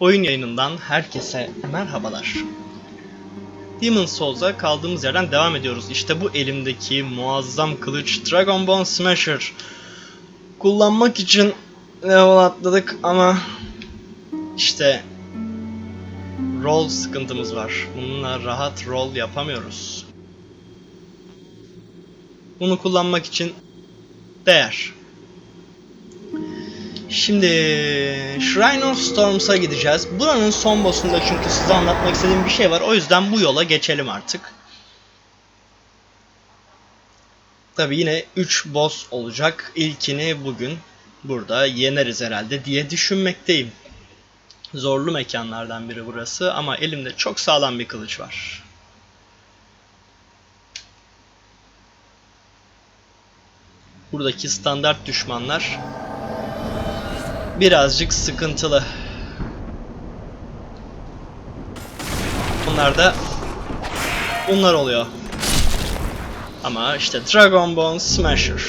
Oyun yayınından herkese merhabalar. Demon Souls'a kaldığımız yerden devam ediyoruz. İşte bu elimdeki muazzam kılıç Dragon Bone Smasher. Kullanmak için level atladık ama işte roll sıkıntımız var. Bununla rahat roll yapamıyoruz. Bunu kullanmak için değer. Şimdi Shrine of Storms'a gideceğiz. Buranın son boss'unda çünkü size anlatmak istediğim bir şey var. O yüzden bu yola geçelim artık. Tabi yine 3 boss olacak. İlkini bugün burada yeneriz herhalde diye düşünmekteyim. Zorlu mekanlardan biri burası ama elimde çok sağlam bir kılıç var. Buradaki standart düşmanlar birazcık sıkıntılı. Bunlar da bunlar oluyor. Ama işte Dragon Bone Smasher.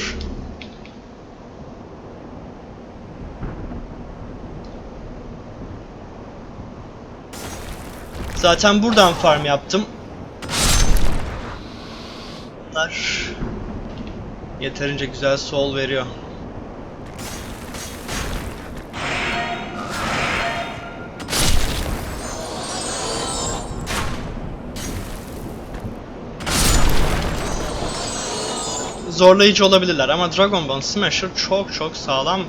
Zaten buradan farm yaptım. Bunlar yeterince güzel sol veriyor. Zorlayıcı olabilirler ama Dragon Ball Smasher çok çok sağlam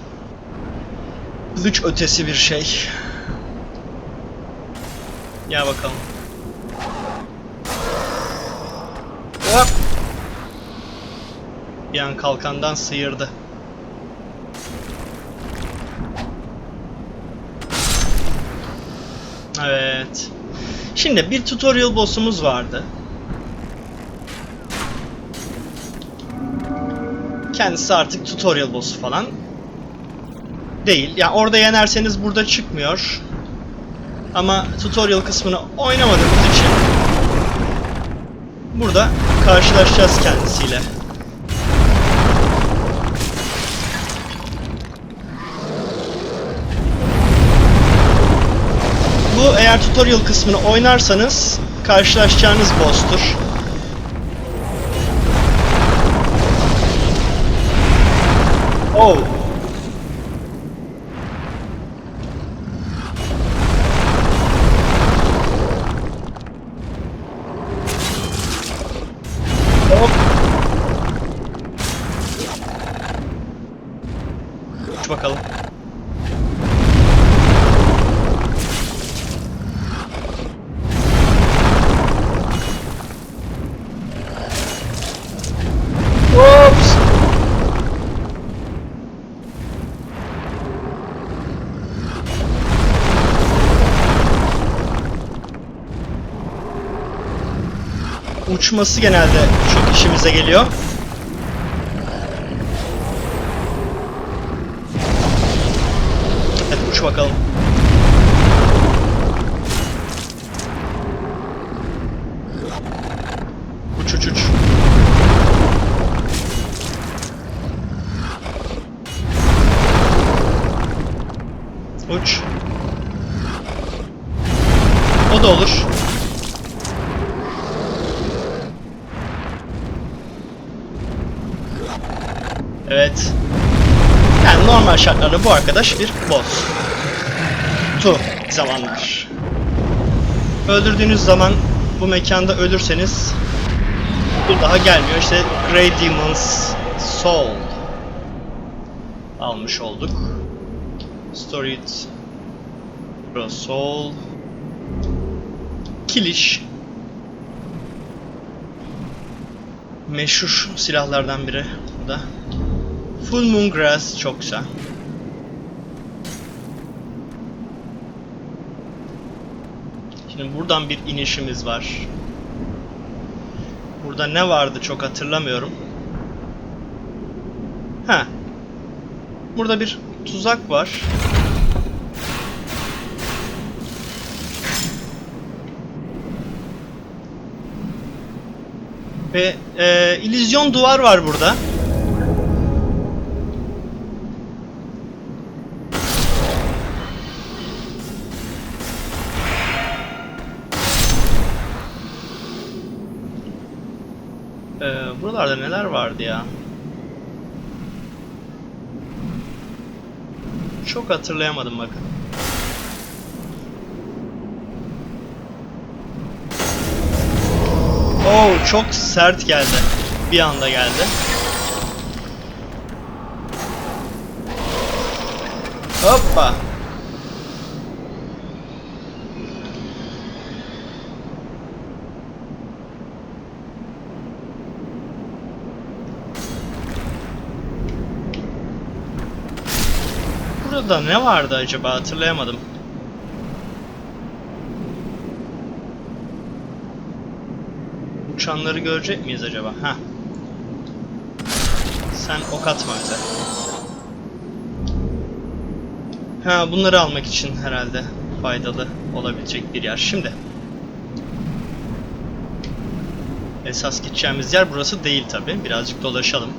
kılıç ötesi bir şey. Gel bakalım. Hop. Bir an kalkandan sıyırdı. Evet. Şimdi bir tutorial boss'umuz vardı. Kendisi artık tutorial boss'u falan değil. Yani orada yenerseniz burada çıkmıyor. Ama tutorial kısmını oynamadığımız için burada karşılaşacağız kendisiyle. Bu eğer tutorial kısmını oynarsanız karşılaşacağınız boss'tur. Oh. Hop. Uçması genelde çok işimize geliyor. Hadi uç bakalım. Uç uç uç. Uç. O da olur. Evet. Yani normal şartlarda bu arkadaş bir boss. Tu zamanlar. Öldürdüğünüz zaman bu mekanda ölürseniz bu daha gelmiyor. İşte Grey Demon's Soul almış olduk. Storied Soul Kiliş meşhur silahlardan biri bu da. Full Moon Grass çok güzel. Şimdi buradan bir inişimiz var. Burada ne vardı çok hatırlamıyorum. Ha. Burada bir tuzak var. Ve e, illüzyon duvar var burada. Buralarda neler vardı ya? Çok hatırlayamadım bakın. Oo çok sert geldi. Bir anda geldi. Hoppa. Burada ne vardı acaba hatırlayamadım. Uçanları görecek miyiz acaba? Ha. Sen ok atma bize. Ha bunları almak için herhalde faydalı olabilecek bir yer. Şimdi. Esas gideceğimiz yer burası değil tabi. Birazcık dolaşalım.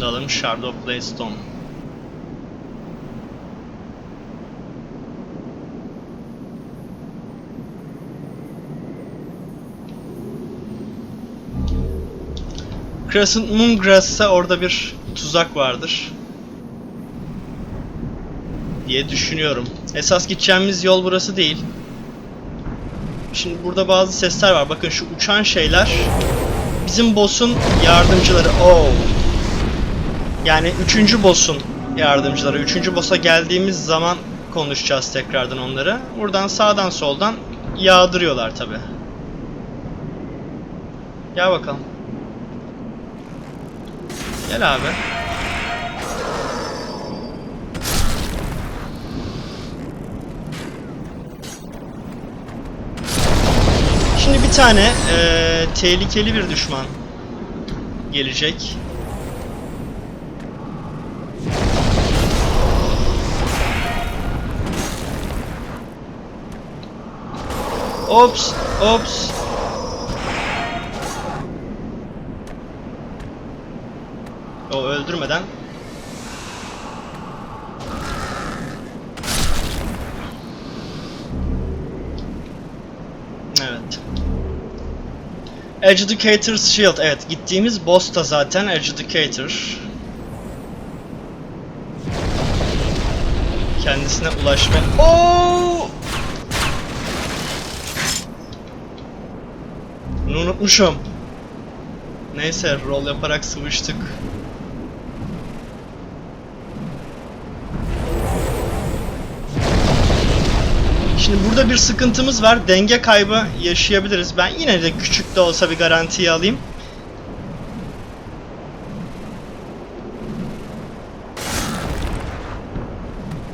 Da alalım. Shard of Blackstone. Crescent Moon Grass'ta orada bir tuzak vardır. Diye düşünüyorum. Esas gideceğimiz yol burası değil. Şimdi burada bazı sesler var. Bakın şu uçan şeyler bizim boss'un yardımcıları. Oh. Yani üçüncü boss'un yardımcıları. Üçüncü boss'a geldiğimiz zaman konuşacağız tekrardan onları. Buradan sağdan soldan yağdırıyorlar tabi. Gel bakalım. Gel abi. Şimdi bir tane eee, tehlikeli bir düşman gelecek. Ops, ops. O öldürmeden Evet. Adjudicator's Shield. Evet, gittiğimiz boss da zaten Adjudicator. Kendisine ulaşma... Oo! Bunu unutmuşum. Neyse, rol yaparak sıvıştık. Şimdi burada bir sıkıntımız var. Denge kaybı yaşayabiliriz. Ben yine de küçük de olsa bir garantiye alayım.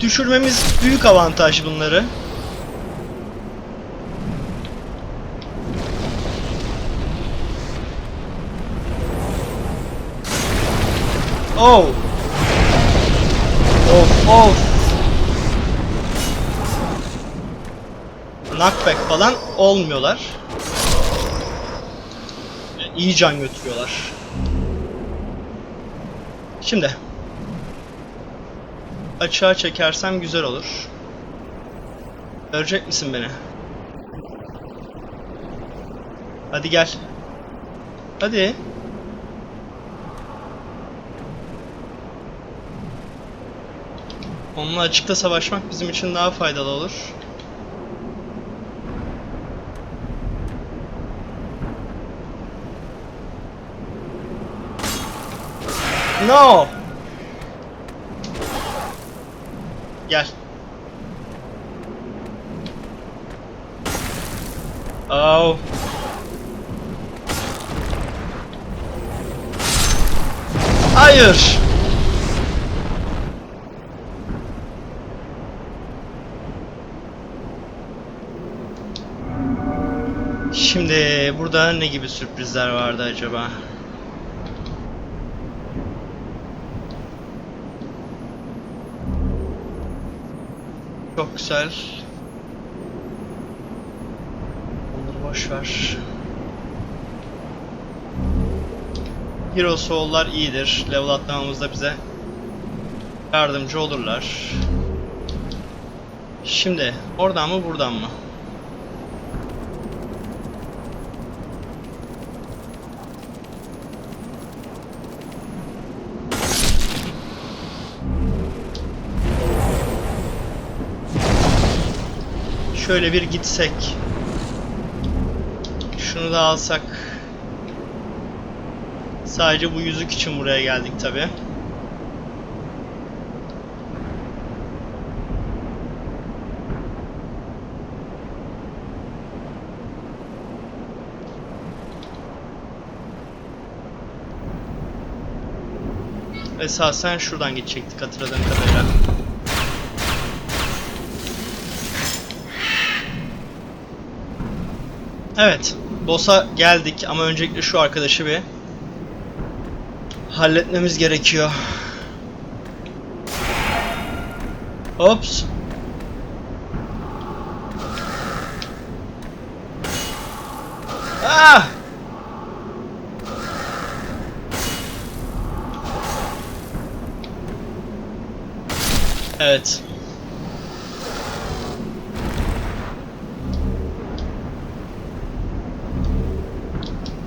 Düşürmemiz büyük avantaj bunları. Oh. Of of. knockback falan olmuyorlar. Yani iyi can götürüyorlar. Şimdi açığa çekersem güzel olur. Görecek misin beni? Hadi gel. Hadi. Onunla açıkta savaşmak bizim için daha faydalı olur. No. Gel. Oh. Hayır. Şimdi burada ne gibi sürprizler vardı acaba? Çok güzel. Onları boş ver. Hero Soul'lar iyidir. Level atlamamızda bize yardımcı olurlar. Şimdi oradan mı buradan mı? Şöyle bir gitsek. Şunu da alsak. Sadece bu yüzük için buraya geldik tabi. Esasen şuradan gidecektik hatırladığım kadarıyla. Evet, boss'a geldik ama öncelikle şu arkadaşı bir halletmemiz gerekiyor. Ops. Ah! Evet.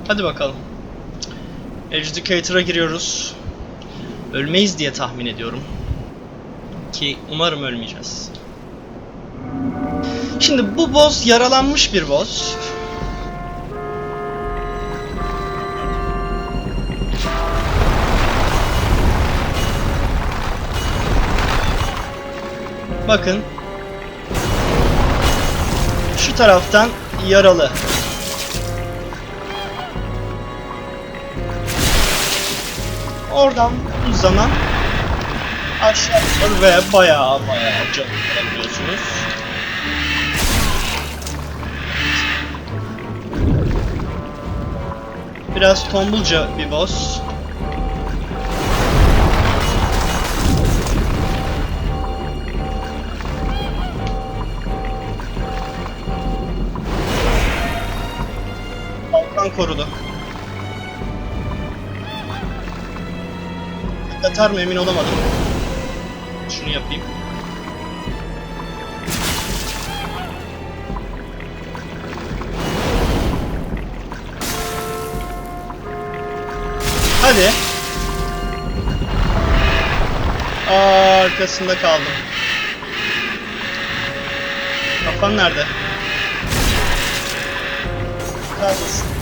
Hadi bakalım. Educator'a giriyoruz. Ölmeyiz diye tahmin ediyorum. Ki umarım ölmeyeceğiz. Şimdi bu boss yaralanmış bir boss. Bakın. Şu taraftan yaralı. Oradan bu zaman aşağı ve bayağı bayağı canı alabiliyorsunuz. Biraz tombulca bir boss. Kalkan korudu. Atar mı emin olamadım. Şunu yapayım. Hadi. Aa, arkasında kaldım. Kafan nerede? Kahretsin.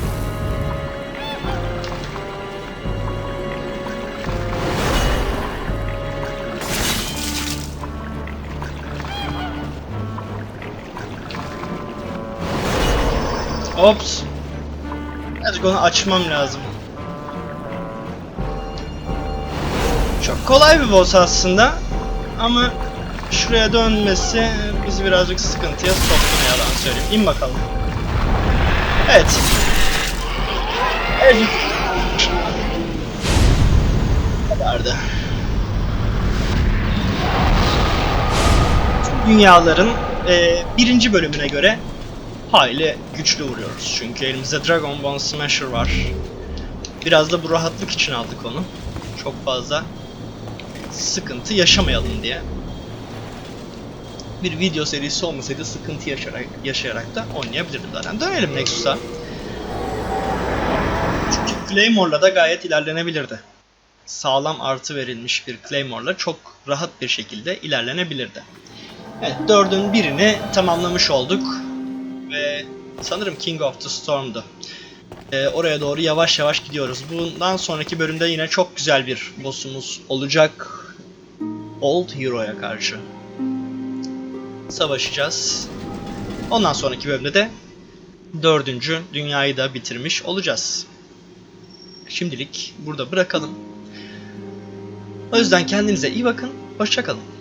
Ops. Birazcık onu açmam lazım. Çok kolay bir boss aslında. Ama şuraya dönmesi bizi birazcık sıkıntıya soktu ne yalan söyleyeyim. İn bakalım. Evet. Evet. Kadardı. Dünyaların e, birinci bölümüne göre hayli güçlü vuruyoruz. Çünkü elimizde Dragon Bone Smasher var. Biraz da bu rahatlık için aldık onu. Çok fazla sıkıntı yaşamayalım diye. Bir video serisi olmasaydı sıkıntı yaşayarak, yaşayarak da oynayabilirdim zaten. Dönelim Nexus'a. Çünkü Claymore'la da gayet ilerlenebilirdi. Sağlam artı verilmiş bir Claymore'la çok rahat bir şekilde ilerlenebilirdi. Evet, dördün birini tamamlamış olduk ve sanırım King of the Storm'du. Ee, oraya doğru yavaş yavaş gidiyoruz. Bundan sonraki bölümde yine çok güzel bir boss'umuz olacak. Old Hero'ya karşı. Savaşacağız. Ondan sonraki bölümde de dördüncü dünyayı da bitirmiş olacağız. Şimdilik burada bırakalım. O yüzden kendinize iyi bakın. Hoşçakalın.